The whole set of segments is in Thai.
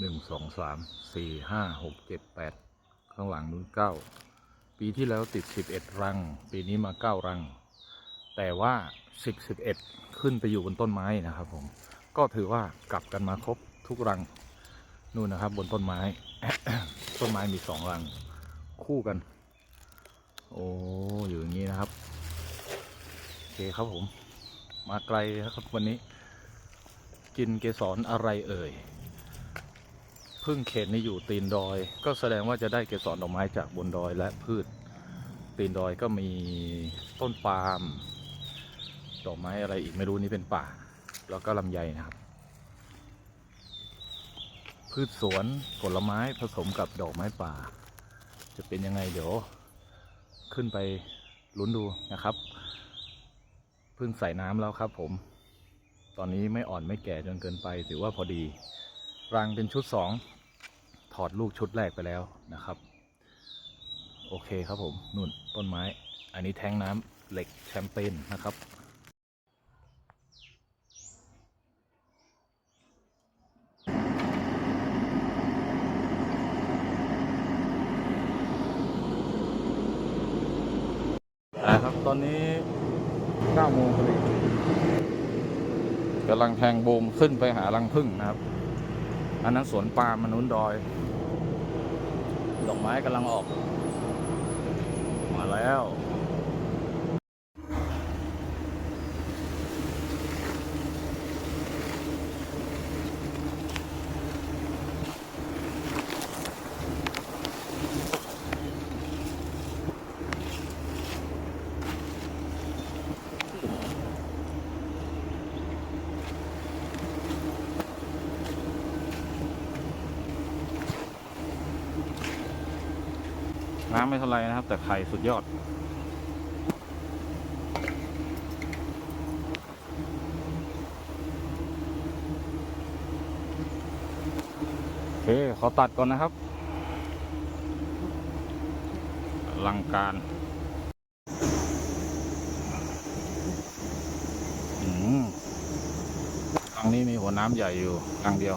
หนึ่งสองสามสี่ห้าหกเจ็ดแปดข้างหลังนู้นเก้าปีที่แล้วติดสิบเอ็ดรัง ปีนี้มาเก้ารัง แต่ว่าสิบสิบเอ็ดขึ้นไปอยู่บนต้นไม้นะครับผมก็ถือว่ากลับกันมาครบทุกรังนู่นนะครับ บนต้นไม้ ต้นไม้มีสองรัง คู่กัน โอ้อยู่อย่างนี้นะครับโอเคครับผม มาไกลนะครับวันนี้ กินเกสรอะไรเอ่ย พึ่งเขตนี่อยู่ตีนดอย ก็แสดงว่าจะได้เกสรดอกไม้จากบนดอยและพืช ตีนดอยก็มีต้นปาล์มดอกไม้อะไรอีกไม่รู้นี่เป็นป่า แล้วก็ลำไยนะครับ พืชสวนผลไม้ผสมกับดอกไม้ป่า จะเป็นยังไงเดี๋ยว ขึ้นไปลุ้นดูนะครับเพิ่งใส่น้ำแล้วครับผม ตอนนี้ไม่อ่อนไม่แก่จนเกินไป ถือว่าพอดี รังเป็นชุดสอง ถอดลูกชุดแรกไปแล้วนะครับ โอเคครับผมนุ่นต้นไม้ อันนี้แทงน้ำเหล็กแชมเปญนะครับนะครับตอนนี้9โมงพอดีกำลังแทงโบมขึ้นไปหารังพึ่งนะครับ อันนั้นสวนปาล์มนนุ้นดอย ดอกไม้กำลังออก มาแล้ว น้ำไม่เท่าไรนะครับ แต่ไข่สุดยอด โอเค ขอตัดก่อนนะครับลังการอืมทางนี้มีหัวน้ำใหญ่อยู่ทางเดียว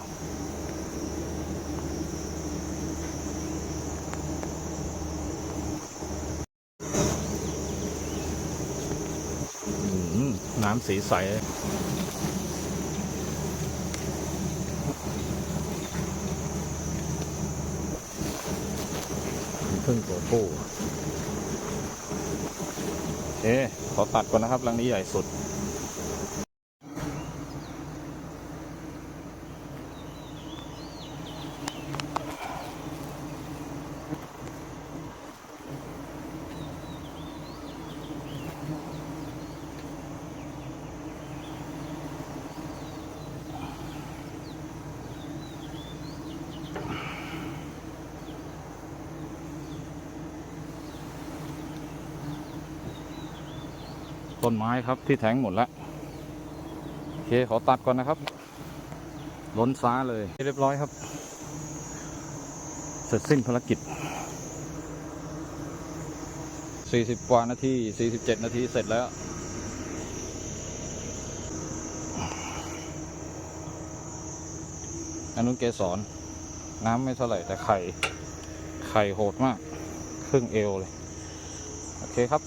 อืม น้ำสีใสพึ่งตัวผู้เอ๊ขอตัดก่อนนะครับรังนี้ใหญ่สุด ต้นไม้ครับที่แทงหมดแล้วโอเคขอตัดก่อนนะครับ ล้นฟ้าเลยเรียบร้อยครับ เสร็จสิ้นภารกิจ 40 กว่านาที 47 นาทีเสร็จแล้วอันนู้นเกสรน้ำไม่เท่าไหร่แต่ไข่ ไข่โหดมาก ครึ่งเอวเลย โอเคครับ